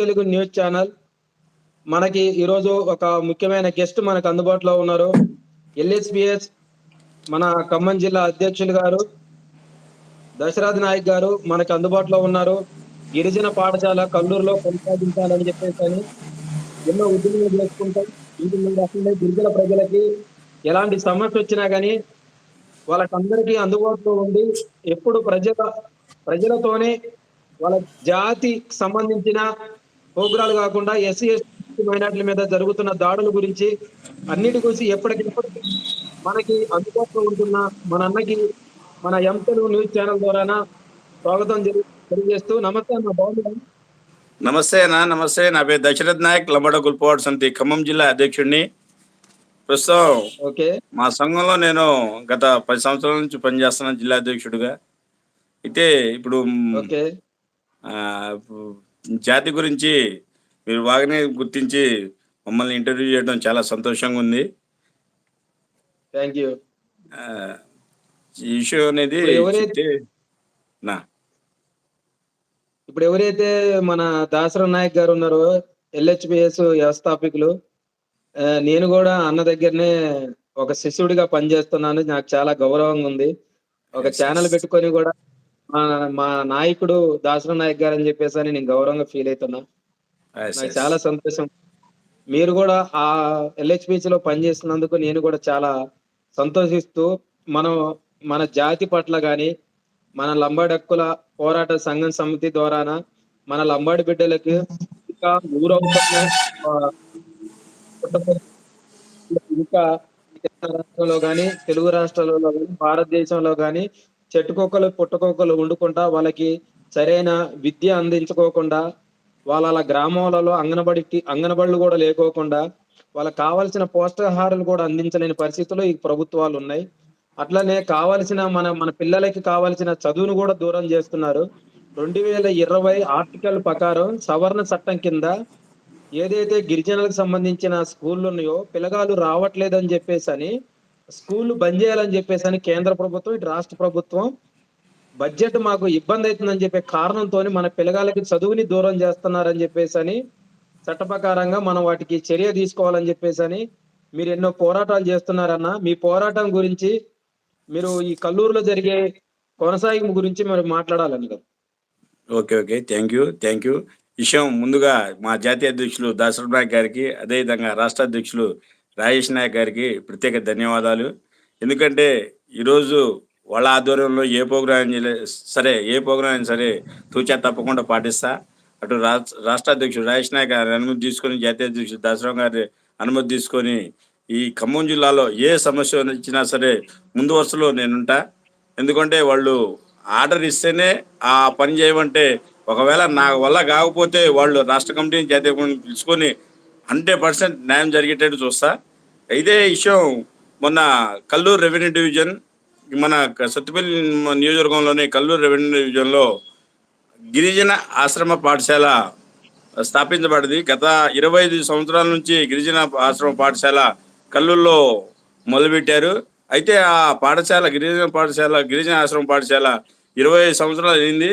Telugu news channel. మనకి ఈరోజు ఒక ముఖ్యమైన గెస్ట్ మనకు అందుబాటులో ఉన్నారు. ఎల్ఎస్పిఎస్ మన ఖమ్మం జిల్లా అధ్యక్షులు గారు దశరథ్ నాయక్ గారు మనకు అందుబాటులో ఉన్నారు. గిరిజన పాఠశాల కల్లూరులో కొనసాగించాలని చెప్పేసి అని ఎన్నో ఉద్యమాలు చేసుకుంటాం. గిరిజన ప్రజలకి ఎలాంటి సమస్య వచ్చినా కానీ వాళ్ళకందరికీ అందుబాటులో ఉండి ఎప్పుడు ప్రజల ప్రజలతోనే వాళ్ళ జాతికి సంబంధించిన ప్రోగ్రాలు కాకుండా ఎస్సీ ఎస్టీ మైనార్టీల మీద జరుగుతున్న దాడుల గురించి అన్నిటి గురించి ఎప్పటికెప్పుడు మనకి అందుబాటులో ఉంటున్న మన అన్నకి మన ఎంతలు న్యూస్ ఛానల్ ద్వారా స్వాగతం తెలి- తెలియజేస్తూ నమస్తే అన్న బాగున్నారా? నమస్తే అన్న నమస్తే. నా పేరు దశరథ్ నాయక్ లంబడ గుల్పవాడ సమితి ఖమ్మం జిల్లా అధ్యక్షుడిని. ప్రస్తుతం ఓకే. మా సంఘంలో నేను గత పది సంవత్సరాల నుంచి పనిచేస్తున్నాను జిల్లా అధ్యక్షుడిగా. అయితే ఇప్పుడు జాతి గురించి మీరు బాగానే గుర్తించి మమ్మల్ని ఇంటర్వ్యూ చేయడం చాలా సంతోషంగా ఉంది. థ్యాంక్ యూ విషయం అనేది ఇప్పుడు ఎవరైతే- చెప్తే నా. ఇప్పుడు ఎవరైతే మన దాసరం నాయక్ గారు ఉన్నారో ఎల్హెచ్పిఎస్ వ్యవస్థాపకులు నేను కూడా అన్న దగ్గరనే ఒక శిష్యుడిగా పనిచేస్తున్నాను. నాకు చాలా గౌరవంగా ఉంది. ఒక ఛానల్. పెట్టుకొని కూడా మా మా నాయకుడు దాసరం నాయక్ గారు అని చెప్పేసి అని నేను గౌరవంగా ఫీల్ అవుతున్నా నాకు. చాలా సంతోషం మీరు కూడా ఆ ఎల్హెచ్పిసి లో పనిచేస్తున్నందుకు నేను కూడా చాలా సంతోషిస్తూ మనం మన జాతి పట్ల గాని మన లంబాడి హక్కుల పోరాట సంఘం సమితి ద్వారాన మన లంబాడి బిడ్డలకు ఇంకా ఊరవుతున్న ఇంకా ఇతర రాష్ట్రాల్లో గాని తెలుగు రాష్ట్రాలలో గాని భారతదేశంలో గాని చెట్టుకోకలు పుట్టకోకలు వండుకుంటా వాళ్ళకి సరైన విద్య అందించుకోకుండా వాళ్ళ గ్రామాలలో అంగనబడి అంగనబడులు కూడా లేకోకుండా వాళ్ళకి కావాల్సిన పోషకాహారాలు కూడా అందించలేని పరిస్థితుల్లో ఈ ప్రభుత్వాలు ఉన్నాయి. అట్లనే కావాల్సిన మన మన పిల్లలకి కావాల్సిన చదువును కూడా దూరం చేస్తున్నారు. రెండు వేల ఇరవై ఆర్టికల్ ప్రకారం సవరణ చట్టం కింద ఏదైతే గిరిజనులకు సంబంధించిన స్కూళ్ళు ఉన్నాయో పిల్లగాలు రావట్లేదని చెప్పేసి అని స్కూల్ బంద్ చేయాలని చెప్పేసి అని కేంద్ర ప్రభుత్వం ఇటు రాష్ట్ర ప్రభుత్వం బడ్జెట్ మాకు ఇబ్బంది అవుతుందని చెప్పే కారణంతో మన పిల్లగాళ్ళకి చదువుని దూరం చేస్తున్నారని చెప్పేసి అని చట్టప్రకారంగా మనం వాటికి చర్య తీసుకోవాలని చెప్పేసి అని మీరు ఎన్నో పోరాటాలు చేస్తున్నారన్న. మీ పోరాటం గురించి మీరు ఈ కల్లూరులో జరిగే కొనసాగింపు గురించి మరి మాట్లాడాలని okay okay. Thank you thank you. విషయం ముందుగా మా జాతీయ అధ్యక్షులు దాసరథ్ గారికి అదేవిధంగా రాష్ట్ర అధ్యక్షులు రాజేష్ నాయక్ గారికి ప్రత్యేక ధన్యవాదాలు. ఎందుకంటే ఈరోజు వాళ్ళ ఆధ్వర్యంలో ఏ ప్రోగ్రాం సరే ఏ ప్రోగ్రాం అయినా సరే తూచా తప్పకుండా పాటిస్తా. అటు రాష్ట్ర అధ్యక్షుడు రాజేష్ నాయక్ గారి అనుమతి తీసుకొని జాతీయ అధ్యక్షుడు దాసరావు గారి అనుమతి తీసుకొని ఈ ఖమ్మం జిల్లాలో ఏ సమస్య వచ్చినా సరే ముందు వరుసలో నేనుంటా. ఎందుకంటే వాళ్ళు ఆర్డర్ ఇస్తేనే ఆ పని చేయమంటే ఒకవేళ నా వల్ల కాకపోతే వాళ్ళు రాష్ట్ర కమిటీని జాతీయ పిలుచుకొని హండ్రెడ్ పర్సెంట్ న్యాయం జరిగేటట్టు చూస్తా. ఇదే విషయం మొన్న కల్లూరు రెవెన్యూ డివిజన్ మన సత్తుపల్లి నియోజకవర్గంలోని కల్లూరు రెవెన్యూ డివిజన్లో గిరిజన ఆశ్రమ పాఠశాల స్థాపించబడింది. గత ఇరవై ఐదు సంవత్సరాల నుంచి గిరిజన ఆశ్రమ పాఠశాల కల్లూరులో మొదలుపెట్టారు. అయితే ఆ పాఠశాల గిరిజన పాఠశాల గిరిజన ఆశ్రమ పాఠశాల ఇరవై ఐదు సంవత్సరాలు అయింది.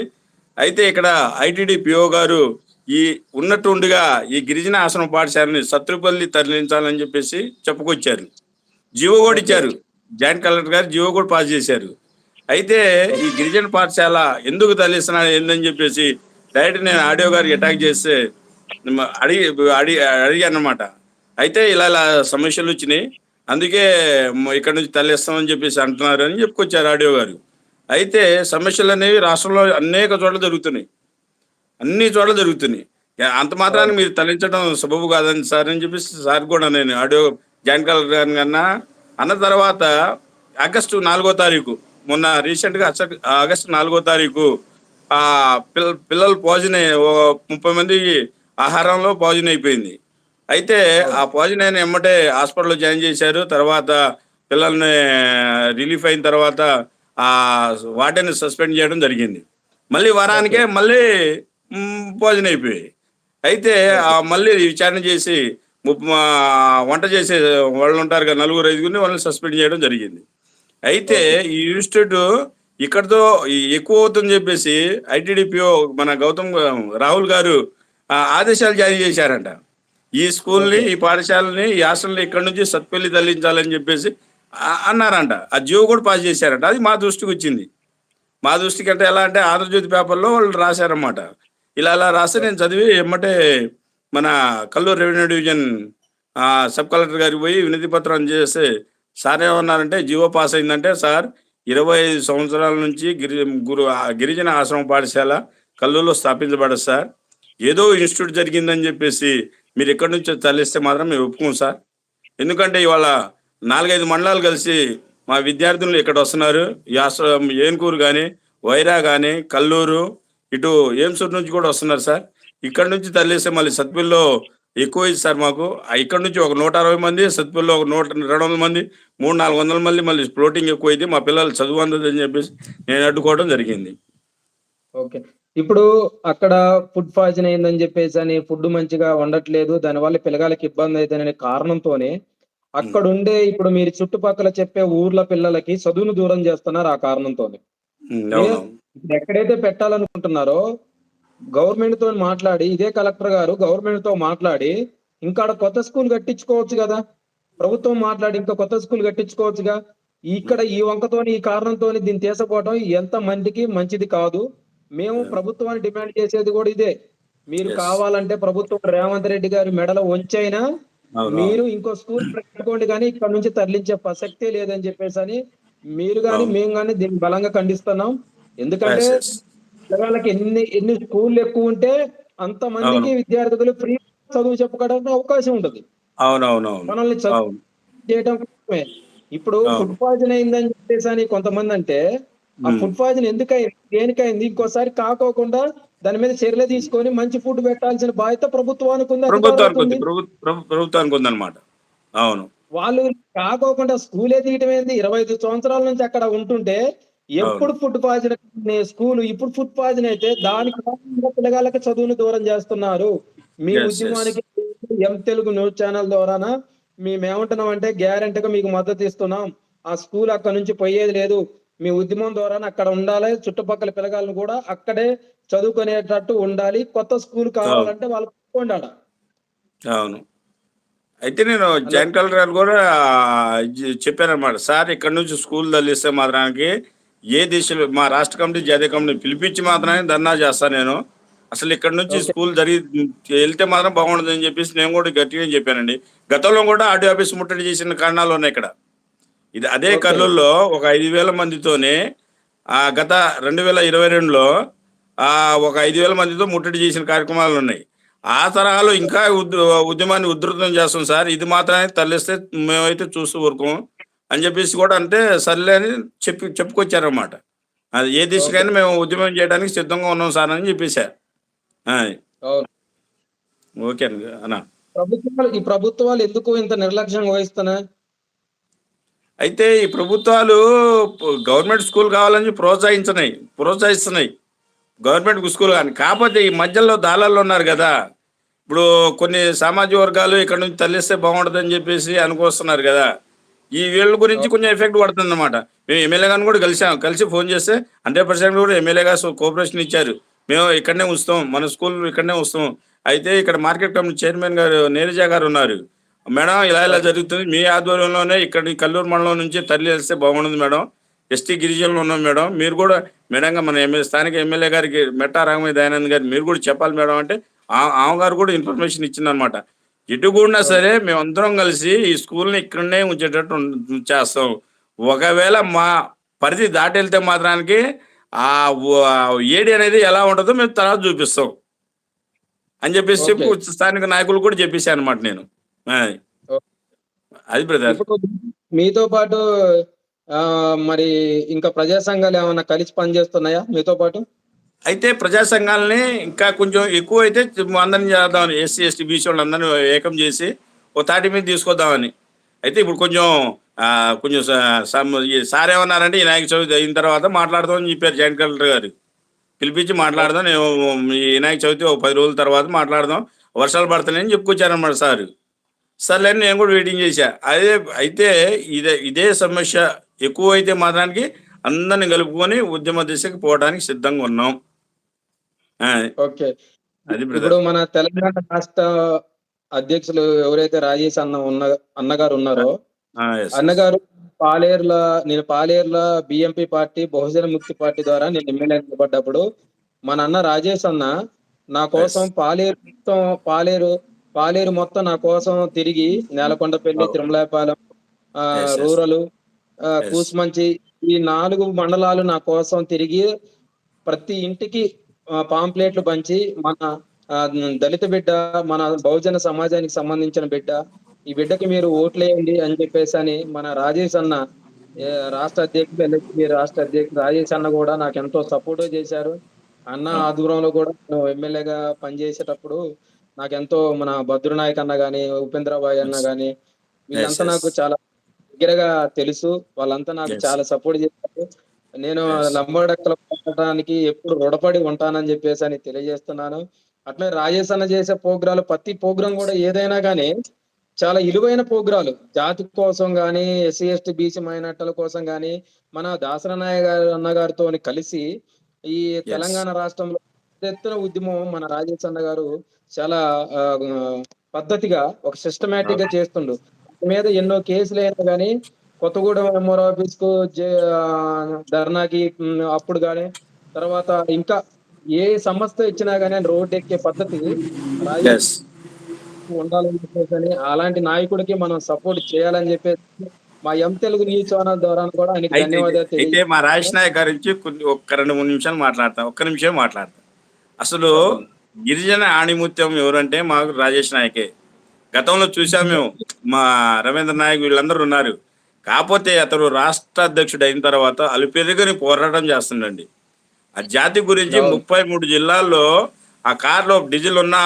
అయితే ఇక్కడ ఐటీడీ పిఓ గారు ఈ ఉన్నట్టుండిగా ఈ గిరిజన ఆశ్రమ పాఠశాలని సత్రుపల్లి తరలించాలని చెప్పేసి చెప్పుకొచ్చారు. జీవో కూడా ఇచ్చారు. జాయింట్ కలెక్టర్ గారు జీవో కూడా పాస్ చేశారు. అయితే ఈ గిరిజన పాఠశాల ఎందుకు తరలిస్తున్నారు ఏందని చెప్పేసి డైరెక్ట్ నేను ఆడియో గారికి అటాక్ చేస్తే అడిగి అడి అడిగాను అనమాట అయితే ఇలా ఇలా సమస్యలు వచ్చినాయి. అందుకే ఇక్కడ నుంచి తరలిస్తామని చెప్పేసి అంటున్నారు అని చెప్పుకొచ్చారు ఆడియో గారు. అయితే సమస్యలు అనేవి రాష్ట్రంలో అనేక చోట్ల జరుగుతున్నాయి. అన్ని చోట్ల జరుగుతున్నాయి. అంత మాత్రాన్ని మీరు తరలించడం సబబు కాదని సార్ అని చెప్పేసి సార్ కూడా నేను ఆడియో జాయింట్ కలెక్టర్ గారిని కన్నా అన్న తర్వాత ఆగస్టు నాలుగో తారీఖు మొన్న రీసెంట్గా ఆగస్టు నాలుగో తారీఖు ఆ పిల్ల పిల్లలు పాయిజన్ ముప్పై మంది ఆహారంలో పాయిజన్ అయిపోయింది. అయితే ఆ పాయిజన్ అయిన ఎమ్మటే హాస్పిటల్లో జాయిన్ చేశారు. తర్వాత పిల్లల్ని రిలీఫ్ అయిన తర్వాత ఆ వాటిని సస్పెండ్ చేయడం జరిగింది. మళ్ళీ వారానికే మళ్ళీ పాయిజన్ అయిపోయాయి. అయితే ఆ మళ్ళీ విచారణ చేసి వంట చేసే వాళ్ళు ఉంటారు కదా నలుగురు ఐదుగురిని వాళ్ళని సస్పెండ్ చేయడం జరిగింది. అయితే ఈ ఇన్స్టిట్యూట్ ఇక్కడతో ఎక్కువ అవుతుందని చెప్పేసి ఐటీడీపీఓ మన గౌతమ్ రాహుల్ గారు ఆదేశాలు జారీ చేశారంట. ఈ స్కూల్ని ఈ పాఠశాలని ఈ హాస్టల్ని ఇక్కడ నుంచి సత్పల్లి తరలించాలని చెప్పేసి అన్నారంట. ఆ జియో కూడా పాస్ చేశారంట. అది మా దృష్టికి వచ్చింది. మా దృష్టికి అంటే ఎలా అంటే ఆంధ్రజ్యోతి పేపర్లో వాళ్ళు రాశారన్నమాట. ఇలా అలా రాస్తే నేను చదివి ఎమ్మటే మన Kallur revenue division sub collector గారికి పోయి వినతి పత్రం చేస్తే సార్ ఏమన్నారంటే జీవో పాస్ అయిందంటే సార్ ఇరవై ఐదు సంవత్సరాల నుంచి గిరి గురు ఆ గిరిజన ఆశ్రమ పాఠశాల కల్లూరులో స్థాపించబడదు సార్. ఏదో ఇన్స్టిట్యూట్ జరిగిందని చెప్పేసి మీరు ఎక్కడి నుంచి తరలిస్తే మాత్రం మేము ఒప్పుకోం సార్. ఎందుకంటే ఇవాళ నాలుగైదు మండలాలు కలిసి మా విద్యార్థులు ఇక్కడ వస్తున్నారు. ఈ ఆశ్రమం ఏనుకూరు కానీ వైరా కానీ కల్లూరు ఇటు ఏమ్సూరు నుంచి కూడా వస్తున్నారు సార్. ఇక్కడ నుంచి తరలిస్తే మళ్ళీ సత్పిల్లో ఎక్కువ సార్ మాకు. ఆ ఇక్కడ నుంచి ఒక నూట అరవై మంది సత్పిల్లో ఒక నూట రెండు వందల మంది మూడు నాలుగు వందల మంది మళ్ళీ ఫ్లోటింగ్ ఎక్కువ అయింది. మా పిల్లలు చదువు అందదు అని చెప్పేసి నేను అడ్డుకోవడం జరిగింది. ఓకే. ఇప్పుడు అక్కడ ఫుడ్ పాయిజన్ అయిందని చెప్పేసి అని ఫుడ్ మంచిగా వండట్లేదు. దానివల్ల పిల్లగాళ్ళకి ఇబ్బంది అవుతుందనే కారణంతోనే అక్కడ ఉండే ఇప్పుడు మీరు చుట్టుపక్కల చెప్పే ఊర్ల పిల్లలకి చదువును దూరం చేస్తున్నారు ఆ కారణంతోనే. ఇప్పుడు ఎక్కడైతే పెట్టాలనుకుంటున్నారో గవర్నమెంట్తో మాట్లాడి ఇదే కలెక్టర్ గారు గవర్నమెంట్తో మాట్లాడి ఇంకా కొత్త స్కూల్ కట్టించుకోవచ్చు కదా. ప్రభుత్వం మాట్లాడి ఇంకా కొత్త స్కూల్ కట్టించుకోవచ్చుగా. ఇక్కడ ఈ వంకతోని ఈ కారణంతోని దీన్ని తీసుకోవడం ఎంత మందికి మంచిది కాదు. మేము ప్రభుత్వాన్ని డిమాండ్ చేసేది కూడా ఇదే. మీరు. కావాలంటే ప్రభుత్వం రేవంత్ రెడ్డి గారి మెడలో వంచైనా మీరు ఇంకో స్కూల్ పెట్టుకోండి కానీ ఇక్కడ నుంచి తరలించే ప్రసక్తే లేదని చెప్పేసి అని మీరు కానీ. మేము కానీ దీన్ని బలంగా ఖండిస్తున్నాం. ఎందుకంటే. పిల్లగాళ్ళకి ఎన్ని ఎన్ని స్కూళ్ళు ఎక్కువ ఉంటే అంత మందికి విద్యార్థులు ఫ్రీ చదువు చెప్పుకోవడానికి అవకాశం ఉంటుంది. అవునవునవును. మనల్ని చదువు అవును. చేయడం కోసమే. ఇప్పుడు. ఫుడ్ పాయిజన్ అయిందని చెప్పేసి అని కొంతమంది అంటే ఆ. ఫుడ్ పాయిజన్ ఎందుకైంది దేనికైంది? ఇంకోసారి కాకోకుండా దాని మీద చర్యలు తీసుకొని మంచి ఫుడ్ పెట్టాల్సిన బాధ్యత ప్రభుత్వానికి ఉంది ప్రభుత్వానికి ఉందన్నమాట అవును. వాళ్ళు కాకోకుండా స్కూలే తీయటం ఏంది? ఇరవై ఐదు సంవత్సరాల నుంచి అక్కడ ఉంటుంటే ఎప్పుడు ఫుడ్ పాయిజన్ స్కూల్ ఇప్పుడు ఫుడ్ పాయిజన్ అయితే దానికి పిల్లగాళ్ళకి చదువును దూరం చేస్తున్నారు. మీ. ఉద్యమానికి ఎం తెలుగు న్యూస్ ఛానల్ ద్వారాన మేము ఏమంటున్నాం అంటే గ్యారంటీగా మీకు మద్దతు ఇస్తున్నాం. ఆ స్కూల్ అక్కడ నుంచి పోయేది లేదు. మీ ఉద్యమం ద్వారా అక్కడ ఉండాలి. చుట్టుపక్కల పిల్లగాళ్ళను కూడా అక్కడే చదువుకునేటట్టు ఉండాలి. కొత్త స్కూల్ కావాలంటే వాళ్ళు ఉండాలి అవును. అయితే నేను జాయింట్ కలెక్టర్ గారు కూడా చెప్పానమాట సార్ ఇక్కడ నుంచి స్కూల్ తల్లిస్తే మాత్రానికి ఏ దిశలో మా రాష్ట్ర కమిటీ జాతీయ కమిటీ పిలిపించి మాత్రమే ధర్నా చేస్తాను నేను. అసలు ఇక్కడ నుంచి స్కూల్ జరిగి వెళ్తే మాత్రం బాగుండదు అని చెప్పేసి నేను కూడా గట్టిగా చెప్పానండి. గతంలో కూడా ఆర్డీ ఆఫీస్ ముట్టడి చేసిన కారణాలు ఉన్నాయి ఇక్కడ. ఇది అదే. కర్నూలులో ఒక ఐదు వేల మందితోనే ఆ గత రెండు వేల ఇరవై రెండులో ఆ ఒక ఐదు వేల మందితో ముట్టడి చేసిన కార్యక్రమాలు ఉన్నాయి. ఆ తరహాలో ఇంకా ఉద్- ఉద్యమాన్ని ఉధృతం చేస్తాం సార్. ఇది మాత్రమే తరలిస్తే మేమైతే చూస్తూ ఊరుకోం అని చెప్పేసి కూడా అంటే సర్లే అని చెప్పి చెప్పుకొచ్చారన్నమాట. అది ఏ దిశకైనా మేము ఉద్యమం చేయడానికి సిద్ధంగా ఉన్నాం సార్ అని చెప్పేశారు. ఓకే అండి అన్న. ప్రభుత్వాలు ఈ ప్రభుత్వాలు ఎందుకు ఇంత నిర్లక్ష్యం వహిస్తున్నాయి? అయితే ఈ ప్రభుత్వాలు గవర్నమెంట్ స్కూల్ కావాలని ప్రోత్సహించినాయి ప్రోత్సహిస్తున్నాయి. గవర్నమెంట్ స్కూల్ కానీ కాకపోతే ఈ మధ్యలో దాలాల్లో ఉన్నారు కదా. ఇప్పుడు కొన్ని సామాజిక వర్గాలు ఇక్కడ నుంచి తల్లిస్తే బాగుంటుందని చెప్పేసి అనుకొస్తున్నారు కదా. ఈ వీళ్ళ గురించి కొంచెం ఎఫెక్ట్ పడుతుంది అనమాట మేము ఎమ్మెల్యే గారిని కూడా కలిసాం కలిసి ఫోన్ చేస్తే హండ్రెడ్ పర్సెంట్ కూడా ఎమ్మెల్యే గారు కోఆపరేషన్ ఇచ్చారు. మేము ఇక్కడనే ఉంచుతాం. మన స్కూల్ ఇక్కడనే వస్తాం అయితే ఇక్కడ మార్కెట్ కమిటీ చైర్మన్ గారు నీరజ గారు ఉన్నారు. మేడం ఇలా ఇలా జరుగుతుంది. మీ ఆధ్వర్యంలోనే ఇక్కడ ఈ కల్లూరు మండలం నుంచి తరలి వెళ్తే బాగుంటుంది మేడం. ఎస్టీ గిరిజనులు ఉన్నాం మేడం. మీరు కూడా మేడంగా మన ఎమ్మెల్యే స్థానిక ఎమ్మెల్యే గారికి మెట్టా రాఘమయ్య దయానంద్ గారు మీరు కూడా చెప్పాలి మేడం అంటే ఆ- ఆమె గారు కూడా ఇన్ఫర్మేషన్ ఇచ్చిందనమాట ఎటుకుండా సరే మేమందరం కలిసి ఈ స్కూల్ని ఇక్కడనే ఉంచేటట్టు చేస్తాం. ఒకవేళ మా పరిధి దాటి వెళ్తే మాత్రానికి ఆ ఏడి అనేది ఎలా ఉంటుందో మేము తర్వాత చూపిస్తాం. అని చెప్పేసి చెప్పి. స్థానిక నాయకులు కూడా చెప్పేసాను అనమాట నేను. అది. అది బ్రదర్. మీతో పాటు మరి ఇంకా ప్రజా సంఘాలు ఏమైనా కలిసి పనిచేస్తున్నాయా మీతో పాటు? అయితే ప్రజా సంఘాలని ఇంకా కొంచెం ఎక్కువ అయితే అందరిని చేద్దామని ఎస్సీ ఎస్టీ బీసీ వాళ్ళందరినీ ఏకం చేసి ఓ తాటి మీద తీసుకొద్దామని. అయితే ఇప్పుడు కొంచెం కొంచెం సార్ ఏమన్నారంటే ఈ నాయక చవితి అయిన తర్వాత మాట్లాడదామని చెప్పారు జాయింట్ కలెక్టర్ గారు. పిలిపించి మాట్లాడదాం నేను ఈ వినాయక చవితి ఒక పది రోజుల తర్వాత మాట్లాడదాం. వర్షాలు పడతలేని చెప్పుకొచ్చారనమాట సార్. సర్లే నేను కూడా వెయిటింగ్ చేశా. అదే అయితే ఇదే ఇదే సమస్య ఎక్కువ అయితే మాత్రానికి అందరిని కలుపుకొని ఉద్యమ దిశకు పోవడానికి సిద్ధంగా ఉన్నాం. ఓకే ఇప్పుడు మన తెలంగాణ రాష్ట్ర అధ్యక్షులు ఎవరైతే రాజేష్ అన్న ఉన్న అన్నగారు ఉన్నారో అన్నగారు పాలేరుల నేను పాలేరుల బిఎంపి పార్టీ బహుజన ముక్తి పార్టీ ద్వారా నేను ఎమ్మెల్యే నిలబడ్డప్పుడు మన అన్న రాజేష్ అన్న నా కోసం పాలేరు మొత్తం పాలేరు పాలేరు మొత్తం నా కోసం తిరిగి నేలకొండపల్లి Oh. తిరుమలాపాలెం. రూరల్. కూసుమంచి ఈ నాలుగు మండలాలు నా కోసం తిరిగి ప్రతి ఇంటికి పాంప్లెట్లు పంచి మన దళిత బిడ్డ మన బహుజన సమాజానికి సంబంధించిన బిడ్డ ఈ బిడ్డకి మీరు ఓట్లేయండి అని చెప్పేసి అని మన రాజేష్ అన్న రాష్ట్ర అధ్యక్షుడు ఎల్హెచ్పి రాష్ట్ర అధ్యక్షుడు రాజేష్ అన్న కూడా నాకు ఎంతో సపోర్ట్ చేశారు అన్న ఆధ్వర్యంలో కూడా నేను ఎమ్మెల్యేగా పనిచేసేటప్పుడు నాకు ఎంతో మన భద్రు నాయక్ అన్న గాని ఉపేంద్రబాయ్ అన్న గాని వీళ్ళంతా. నాకు చాలా దగ్గరగా తెలుసు వాళ్ళంతా నాకు. చాలా సపోర్ట్ చేశారు నేను. లంబడక్కల పోరాటానికి ఎప్పుడు రుణపడి ఉంటానని చెప్పేసి అని తెలియజేస్తున్నాను. అట్లే రాజేష్ అన్న చేసే ప్రోగ్రాలు ప్రతి ప్రోగ్రాం కూడా ఏదైనా గానీ చాలా ఇలువైన ప్రోగ్రాలు. జాతి కోసం గాని ఎస్సీ ఎస్టీ బీసీ మైనార్టీల కోసం గాని మన దాసరనాయ గారు అన్న గారితో కలిసి ఈ తెలంగాణ రాష్ట్రంలో ఎత్తున ఉద్యమం మన రాజేష్ అన్న గారు చాలా పద్ధతిగా ఒక సిస్టమేటిక్గా చేస్తుండు. మీద ఎన్నో కేసులు అయినా గానీ కొత్తగూడెం ఎంఆర్ ఆఫీస్కు ధర్నాకి అప్పుడు గానీ తర్వాత ఇంకా ఏ సంస్థ ఇచ్చినా గానీ రోడ్ ఎక్కే పద్ధతి ఉండాలని చెప్పేసి అలాంటి నాయకుడికి మనం సపోర్ట్ చేయాలని చెప్పేసి మా ఎం తెలుగు న్యూస్ ఛానల్ ద్వారా కూడా ఆయనకి ధన్యవాదాలు అయితే మా రాజేష్ నాయక్ గారి నుంచి కొన్ని ఒక్క రెండు మూడు నిమిషాలు మాట్లాడతా ఒక్క నిమిషం మాట్లాడతా. అసలు గిరిజన ఆణిముత్యం ఎవరంటే మాకు రాజేష్ నాయకే. గతంలో చూసాం మేము మా రవీంద్ర నాయక్ వీళ్ళందరూ ఉన్నారు. కాకపోతే అతను రాష్ట్ర అధ్యక్షుడు అయిన తర్వాత అలుపెరుగని పోరాటం చేస్తుండండి. ఆ జాతి గురించి. ముప్పై మూడు జిల్లాల్లో ఆ కార్లో డీజిల్ ఉన్నా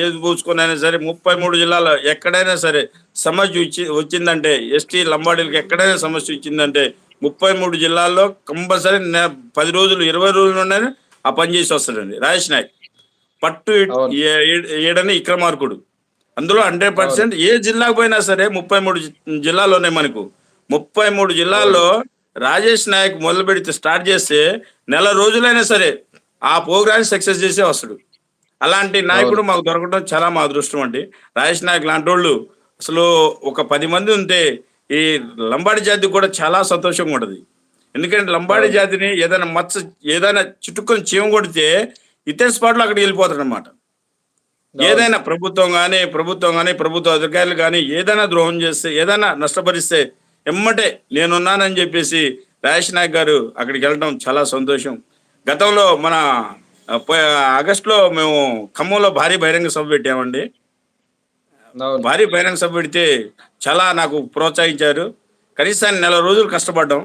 ఏది పూసుకుని అయినా సరే ముప్పై మూడు జిల్లాల్లో ఎక్కడైనా సరే సమస్య వచ్చి వచ్చిందంటే ఎస్టీ లంబాడీలకు ఎక్కడైనా సమస్య వచ్చిందంటే ముప్పై మూడు జిల్లాల్లో కంపల్సరీ పది రోజులు ఇరవై రోజుల్లోనే ఆ పని చేసి వస్తాడండి రాజేష్ నాయక్. పట్టు ఏడని ఇక్రమార్కుడు అందులో హండ్రెడ్ పర్సెంట్ ఏ జిల్లాకు పోయినా సరే ముప్పై మూడు జిల్లాలోనే మనకు. ముప్పై మూడు జిల్లాల్లో రాజేష్ నాయక్ మొదలు పెడితే స్టార్ట్ చేస్తే నెల రోజులైనా సరే ఆ ప్రోగ్రామ్ సక్సెస్ చేసే వస్తాడు. అలాంటి నాయకుడు మాకు దొరకడం చాలా మా అదృష్టం అండి. రాజేష్ నాయక్ లాంటి వాళ్ళు అసలు ఒక పది మంది ఉంటే ఈ లంబాడి జాతి కూడా చాలా సంతోషంగా ఉంటది. ఎందుకంటే లంబాడి జాతిని ఏదైనా మచ్చ ఏదైనా చుట్టుకొని చీమ కొడితే ఇతర స్పాట్లో అక్కడికి వెళ్ళిపోతాడు అనమాట ఏదైనా ప్రభుత్వం కానీ ప్రభుత్వం కానీ ప్రభుత్వ అధికారులు కానీ ఏదైనా ద్రోహం చేస్తే ఏదైనా నష్టపరిస్తే ఎమ్మటే నేనున్నానని చెప్పేసి రాజేష్ నాయక్ గారు అక్కడికి వెళ్ళడం చాలా సంతోషం. గతంలో మన ఆగస్టులో మేము ఖమ్మంలో భారీ బహిరంగ సభ పెట్టామండి. భారీ బహిరంగ సభ పెడితే చాలా నాకు ప్రోత్సహించారు. కనీసాన్ని నెల రోజులు కష్టపడ్డాం.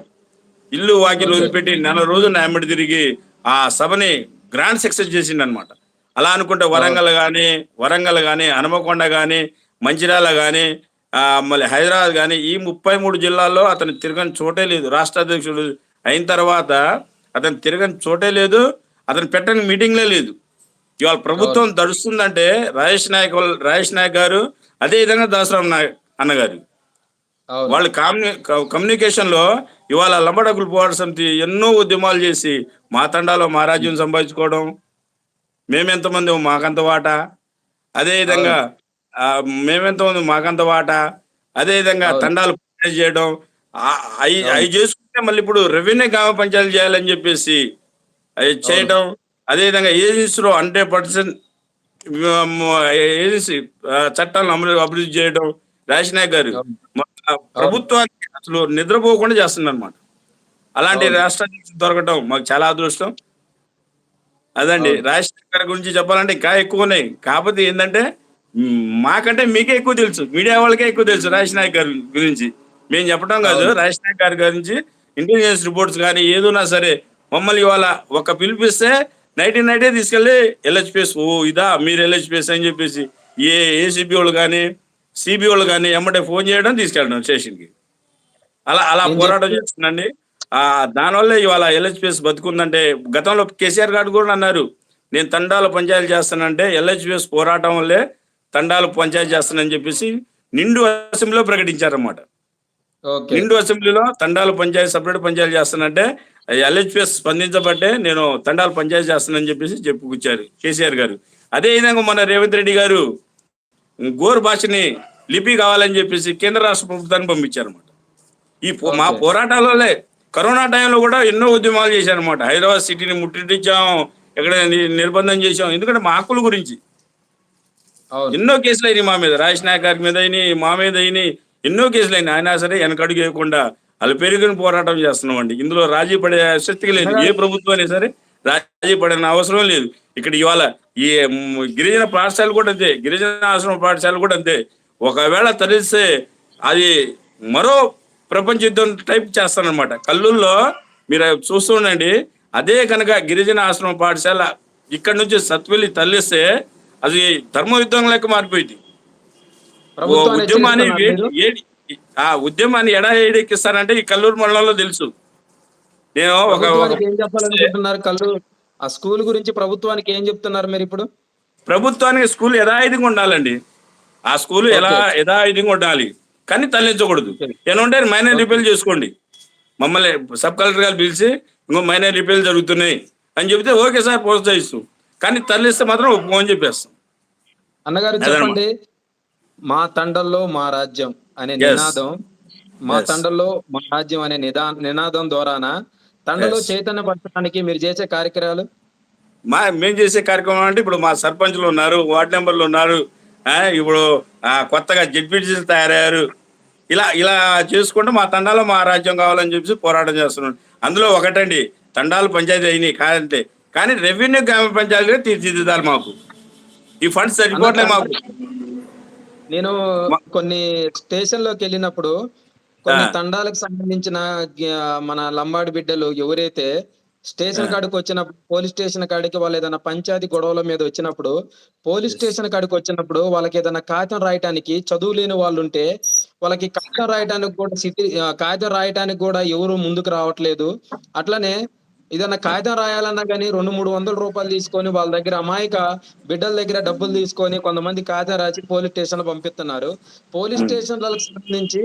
ఇల్లు వాకిలు వదిలిపెట్టి నెల రోజులు నా వెంబడి తిరిగి ఆ సభని గ్రాండ్ సక్సెస్ చేసిండు అనమాట అలా అనుకుంటే వరంగల్ కానీ వరంగల్ కానీ హనుమకొండ కానీ మంచిర్యాల కానీ మళ్ళీ హైదరాబాద్ కానీ ఈ ముప్పై మూడు జిల్లాల్లో అతను తిరగని చోటే లేదు. రాష్ట్ర అధ్యక్షుడు అయిన తర్వాత అతను తిరగని చోటే లేదు. అతను పెట్టని మీటింగ్లే లేదు. ఇవాళ ప్రభుత్వం దడుస్తుందంటే రాజేష్ నాయక్ రాజేష్ నాయక్ గారు అదే విధంగా దాసరాం నాయక్ అన్నగారు. వాళ్ళు కమ్యూ కమ్యూనికేషన్లో ఇవాళ లంబడకులు పోరాట సమితి ఎన్నో ఉద్యమాలు చేసి మా తండాలో మా రాజ్యం సంపాదించుకోవడం మేమెంతమంది మాకంత వాటా? అదే ఆ, మేమెంతమంది మాకంత వాటా? అదే విధంగా అవును. తండాలు చేయడం అవి అవి చేసుకుంటే మళ్ళీ ఇప్పుడు రెవెన్యూ గ్రామ పంచాయతీ చేయాలని చెప్పేసి అవి చేయడం అదే విధంగా ఏజెన్సీలో హండ్రెడ్ పర్సెంట్ ఏజెన్సీ చట్టాలను అమలు అభివృద్ధి చేయడం రాజేష్ నాయక్ గారు ప్రభుత్వానికి అసలు నిద్రపోకుండా చేస్తుంది అనమాట అలాంటి అవును. రాష్ట్ర అధ్యక్షుడు దొరకటం మాకు చాలా అదృష్టం. అదండి. రాజశేఖర్ గారి గురించి చెప్పాలంటే ఇంకా ఎక్కువ ఉన్నాయి. కాకపోతే ఏంటంటే మాకంటే మీకే ఎక్కువ తెలుసు. మీడియా వాళ్ళకే ఎక్కువ తెలుసు రాజేష్ నాయక్ గారి గురించి. మేము చెప్పడం కాదు. రాజేష్ నాయక్ గారి గురించి ఇంటెలిజెన్స్ రిపోర్ట్స్ కానీ ఏదున్నా సరే మమ్మల్ని ఇవాళ ఒక పిలిపిస్తే నైట్ నైటే తీసుకెళ్ళి ఎల్హెచ్పిఎస్ ఓ ఇదా మీరు ఎల్హెచ్పిఎస్ అని చెప్పేసి ఏ ఏసీబీ వాళ్ళు కానీ సిబి వాళ్ళు కానీ ఎమ్మటే ఫోన్ చేయడం తీసుకెళ్ళడం స్టేషన్కి. అలా అలా పోరాటం చేస్తుందండి ఆ దానివల్ల ఇవాళ ఎల్హెచ్పిఎస్ బతుకుందంటే గతంలో కేసీఆర్ గారు కూడా అన్నారు నేను తండాల పంచాయతీ చేస్తానంటే ఎల్హెచ్పిఎస్ పోరాటం వల్లే తండాలు పంచాయతీ చేస్తానని చెప్పేసి నిండు అసెంబ్లీలో ప్రకటించారన్నమాట. నిండు అసెంబ్లీలో తండాల పంచాయతీ సపరేట్ పంచాయతీ చేస్తానంటే ఎల్హెచ్పిఎస్ స్పందించబట్టే నేను తండాల పంచాయతీ చేస్తానని చెప్పేసి చెప్పుకొచ్చారు కేసీఆర్ గారు. అదే విధంగా మన రేవంత్ రెడ్డి గారు గోరు భాషని లిపి కావాలని చెప్పేసి కేంద్ర రాష్ట్ర ప్రభుత్వాన్ని పంపించారు అనమాట ఈ పో- మా. పోరాటాలలో కరోనా టైంలో కూడా ఎన్నో ఉద్యమాలు చేశారనమాట హైదరాబాద్ సిటీని ముట్టించాం ఎక్కడ నిర్బంధం చేశాం ఎందుకంటే మా హక్కుల గురించి. ఎన్నో కేసులు అయినాయి మా మీద. రాజ్ నాయక్ గారి మీద అయినాయి మా మీద అయినాయి ఎన్నో కేసులు అయినాయి. అయినా సరే వెనకడుగు వేయకుండా వాళ్ళు పెరిగిన పోరాటం చేస్తున్నాం అండి ఇందులో రాజీ పడే శక్తి లేదు. ఏ ప్రభుత్వం అయినా సరే రాజీ పడిన అవసరం లేదు. ఇక్కడ ఇవాళ ఈ గిరిజన పాఠశాలలు కూడా అంతే. గిరిజన ఆశ్రమ పాఠశాలలు కూడా అంతే. ఒకవేళ తరిస్తే అది మరో ప్రపంచ యుద్ధం టైప్ చేస్తానన్నమాట కల్లూరులో మీరు చూస్తూ ఉండండి అదే కనుక గిరిజన ఆశ్రమ పాఠశాల ఇక్కడ నుంచి సత్వెల్లి తరలిస్తే అది ధర్మ యుద్ధం లెక్క మారిపోయింది. ఉద్యమాన్ని ఆ ఉద్యమాన్ని ఎడా ఏడెక్కిస్తారంటే ఈ కల్లూరు మండలంలో తెలుసు. నేను ఒక ఏం చెప్పాలనుకుంటున్నారు కళ్ళు ఆ స్కూల్ గురించి ప్రభుత్వానికి ఏం చెప్తున్నారు మీరు ఇప్పుడు? ప్రభుత్వానికి స్కూల్ యథావిధిగా ఉండాలండి. ఆ స్కూల్ ఎలా యథావిధిగా ఉండాలి? కానీ తరలించకూడదు. ఏమంటే మైనర్ రిపేర్లు చేసుకోండి. మమ్మల్ని సబ్ కలెక్టర్ గారు పిలిచి ఇంకో మైనర్ రిపేర్లు జరుగుతున్నాయి అని చెబితే ఓకే సార్ ప్రోత్సహిస్తాం. కానీ తరలిస్తే మాత్రం ఒప్పుకోని చెప్పేస్తాం. అన్నగారు. చెప్పండి. మా తండల్లో మా రాజ్యం అనే. నినాదం. మా. తండల్లో మా రాజ్యం అనే నిదా నినాదం ద్వారాన? తండలో Yes. చైతన్యపరచడానికి మీరు చేసే కార్యక్రమాలు మా మేము చేసే కార్యక్రమం అంటే ఇప్పుడు మా సర్పంచ్లు ఉన్నారు వార్డు మెంబర్లు ఉన్నారు. ఇప్పుడు కొత్తగా జడ్పీటీసీ తయారయ్యారు. ఇలా ఇలా చేసుకుంటూ మా తండాలో మా రాజ్యం కావాలని చెప్పి పోరాటం చేస్తున్నాం. అందులో ఒకటండి తండాలు పంచాయతీ అయినాయి కాదంటే. కానీ రెవెన్యూ గ్రామ పంచాయతీగా తీర్చిదిద్దాలి మాకు. ఈ ఫండ్స్ సరిపోవట్లే మాకు నేను కొన్ని స్టేషన్లోకి వెళ్ళినప్పుడు కొన్ని. తండాలకు సంబంధించిన మన లంబాడి బిడ్డలు ఎవరైతే స్టేషన్ కాడికి వచ్చినప్పుడు పోలీస్ స్టేషన్ కాడికి వాళ్ళు ఏదైనా పంచాయతీ గొడవల మీద వచ్చినప్పుడు పోలీస్ స్టేషన్ కాడికి వచ్చినప్పుడు వాళ్ళకి ఏదైనా కాగితం రాయటానికి చదువు లేని వాళ్ళు ఉంటే వాళ్ళకి కాగితం రాయటానికి కూడా సిటీ కాగితం రాయటానికి కూడా ఎవరు ముందుకు రావట్లేదు. అట్లనే ఏదైనా కాగితం రాయాలన్నా కానీ రెండు మూడు వందల రూపాయలు తీసుకొని వాళ్ళ దగ్గర అమాయక బిడ్డల దగ్గర డబ్బులు తీసుకొని కొంతమంది కాగితం రాసి పోలీస్ స్టేషన్ పంపిస్తున్నారు. పోలీస్ స్టేషన్లకు సంబంధించి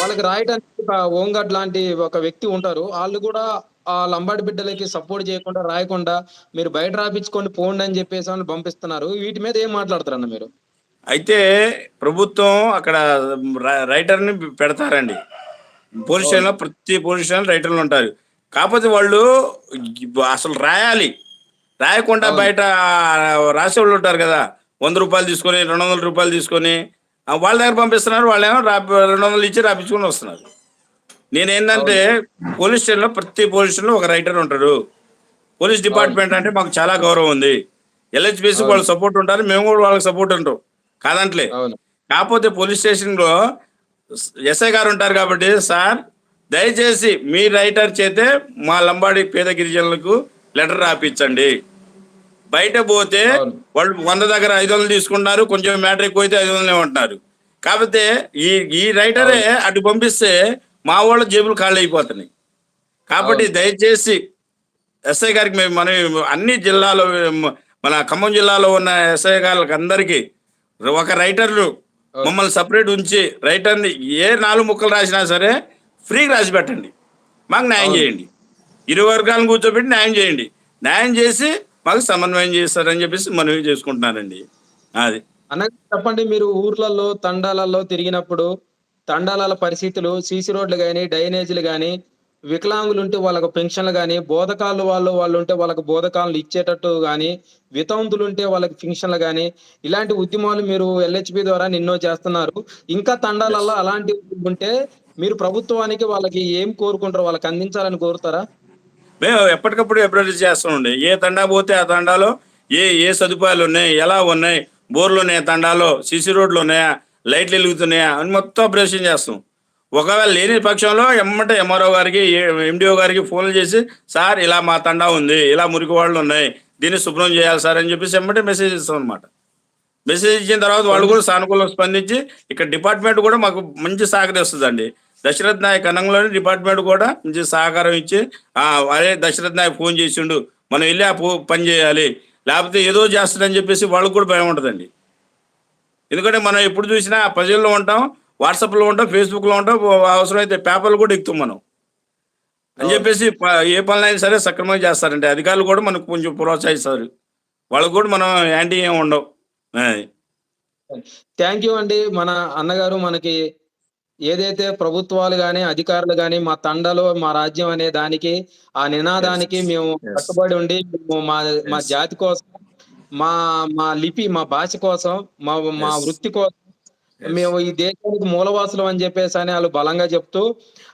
వాళ్ళకి రాయడానికి ఒక ఓంగడ్ లాంటి ఒక వ్యక్తి ఉంటారు. వాళ్ళు కూడా ఆ లంబాడి బిడ్డలకి సపోర్ట్ చేయకుండా రాయకుండా మీరు బయట రాపించుకొని పోండి అని చెప్పేసి వాళ్ళు పంపిస్తున్నారు. వీటి మీద ఏం మాట్లాడతారన్న మీరు? అయితే ప్రభుత్వం అక్కడ రైటర్ని పెడతారండి. పోలీస్ స్టేషన్లో ప్రతి పోలీస్ స్టేషన్ రైటర్లు ఉంటారు. కాకపోతే వాళ్ళు అసలు రాయాలి. రాయకుండా బయట రాసే వాళ్ళు ఉంటారు కదా. వంద రూపాయలు తీసుకొని రెండు వందల రూపాయలు తీసుకొని వాళ్ళ దగ్గర పంపిస్తున్నారు వాళ్ళేమో రా రెండు వందలు ఇచ్చి రాపించుకొని వస్తున్నారు. నేనేంటంటే పోలీస్ స్టేషన్లో ప్రతి పోలీస్ స్టేషన్లో ఒక రైటర్ ఉంటాడు. పోలీస్ డిపార్ట్మెంట్ అంటే మాకు చాలా గౌరవం ఉంది. ఎల్హెచ్పిసి వాళ్ళు సపోర్ట్ ఉంటారు మేము కూడా వాళ్ళకి సపోర్ట్ ఉంటాం. కాదంట్లే. కాకపోతే పోలీస్ స్టేషన్లో ఎస్ఐ గారు ఉంటారు కాబట్టి సార్ దయచేసి మీ రైటర్ చేతే మా లంబాడి పేద గిరిజనులకు లెటర్ రాపించండి బయట పోతే. వాళ్ళు వంద దగ్గర ఐదు వందలు తీసుకుంటున్నారు కొంచెం మ్యాటర్ ఎక్కువ అయితే ఐదు వందలు ఏమంటున్నారు. కాకపోతే ఈ ఈ రైటరే అటు పంపిస్తే మా వాళ్ళ జేబులు ఖాళీ అయిపోతున్నాయి. కాబట్టి దయచేసి ఎస్ఐ గారికి మేము మన అన్ని జిల్లాలో మన ఖమ్మం జిల్లాలో ఉన్న ఎస్ఐ గారికి అందరికీ ఒక రైటర్లు మమ్మల్ని సపరేట్ ఉంచి రైటర్ని ఏ నాలుగు ముక్కలు రాసినా సరే ఫ్రీగా రాసి పెట్టండి. మాకు న్యాయం చేయండి. ఇరు వర్గాలను కూర్చోబెట్టి న్యాయం చేయండి. న్యాయం చేసి మాకు సమన్వయం చేస్తారని చెప్పేసి మనవి చేసుకుంటున్నానండి అది. అన్న చెప్పండి మీరు ఊర్లలో తండాలలో తిరిగినప్పుడు తండాల పరిస్థితులు సీసీ రోడ్లు కానీ డ్రైనేజీలు కానీ వికలాంగులు ఉంటే వాళ్ళకు పెన్షన్లు కానీ బోధకాలు వాళ్ళు వాళ్ళు ఉంటే వాళ్ళకి బోధకాలు ఇచ్చేటట్టు కానీ వితంతులు ఉంటే వాళ్ళకి పెన్షన్లు కానీ ఇలాంటి ఉద్యమాలు మీరు ఎల్హెచ్పి ద్వారా నిన్నో చేస్తున్నారు. ఇంకా తండాలలో అలాంటి ఉంటే మీరు ప్రభుత్వానికి వాళ్ళకి ఏం కోరుకుంటారు వాళ్ళకి అందించాలని కోరుతారా? మేము ఎప్పటికప్పుడు అభివృద్ధి చేస్తామండి. ఏ తండా పోతే ఆ తండాలో ఏ ఏ సదుపాయాలు ఉన్నాయి ఎలా ఉన్నాయి బోర్లు ఉన్నాయా తండాలో సిసి రోడ్లు ఉన్నాయా లైట్లు వెలుగుతున్నాయా అని మొత్తం అప్రేషన్ చేస్తాం. ఒకవేళ లేని పక్షంలో ఎమ్మట ఎంఆర్ఓ గారికి ఎండిఓ గారికి ఫోన్లు చేసి సార్ ఇలా మా తండా ఉంది ఇలా మురికి వాళ్ళు ఉన్నాయి దీన్ని శుభ్రం చేయాలి సార్ అని చెప్పేసి ఎమ్మటే మెసేజ్ ఇస్తాం అనమాట మెసేజ్ ఇచ్చిన తర్వాత వాళ్ళు కూడా సానుకూలంగా స్పందించి ఇక్కడ డిపార్ట్మెంట్ కూడా మాకు మంచి సహకరిస్తుందండి. దశరథ్ నాయక్ అనంలోని డిపార్ట్మెంట్ కూడా మంచి సహకారం ఇచ్చి ఆ, అదే దశరథ్ నాయక్ ఫోన్ చేసిండు మనం వెళ్ళి ఆ పో- పని చేయాలి. లేకపోతే ఏదో చేస్తాడని చెప్పేసి వాళ్ళకు కూడా భయం ఉంటుందండి. ఎందుకంటే మనం ఎప్పుడు చూసినా ప్రజల్లో ఉంటాం వాట్సాప్లో ఉంటాం ఫేస్బుక్లో ఉంటాం అవసరమైతే పేపర్లు కూడా ఎక్కుతాం మనం. అని చెప్పేసి ఏ పనులైనా సరే సక్రమంగా చేస్తారండి. అధికారులు కూడా మనకు కొంచెం ప్రోత్సహిస్తారు. వాళ్ళకు కూడా మనం యాంటీ ఏం ఉండవు. థ్యాంక్ యూ అండి. మన అన్నగారు మనకి ఏదైతే ప్రభుత్వాలు గాని అధికారులు గాని మా తండలో మా రాజ్యం అనే దానికి ఆ నినాదానికి. మేము. కట్టుబడి ఉండి మేము మా మా. జాతి కోసం మా మా లిపి మా భాష కోసం మా మా. వృత్తి కోసం. మేము ఈ దేశానికి మూలవాసులు అని చెప్పేసి అని వాళ్ళు బలంగా చెప్తూ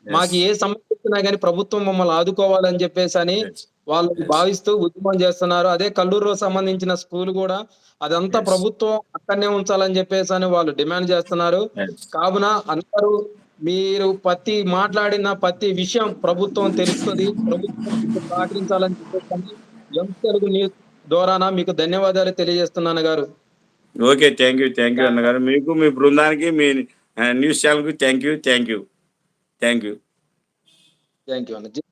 మాకు ఏ సమస్య వచ్చినా కానీ ప్రభుత్వం మమ్మల్ని ఆదుకోవాలని చెప్పేసి అని. వాళ్ళు. భావిస్తూ ఉద్యమం చేస్తున్నారు అదే కల్లూరులో సంబంధించిన స్కూల్ కూడా అదంతా. ప్రభుత్వం అక్కడనే ఉంచాలని చెప్పేసి అని వాళ్ళు డిమాండ్ చేస్తున్నారు. కావున అందరూ మీరు ప్రతి మాట్లాడిన ప్రతి విషయం ప్రభుత్వం తెలుస్తుంది ప్రభుత్వం సహకరించాలని చెప్పేసి ఎం తెలుగు న్యూస్ ద్వారానా మీకు ధన్యవాదాలు తెలియజేస్తున్నాను గారు okay thank you thank you అన్నగారు మీకు మీ బృందానికి మీ న్యూస్ ఛానల్కి thank you thank you thank you thank you అన్న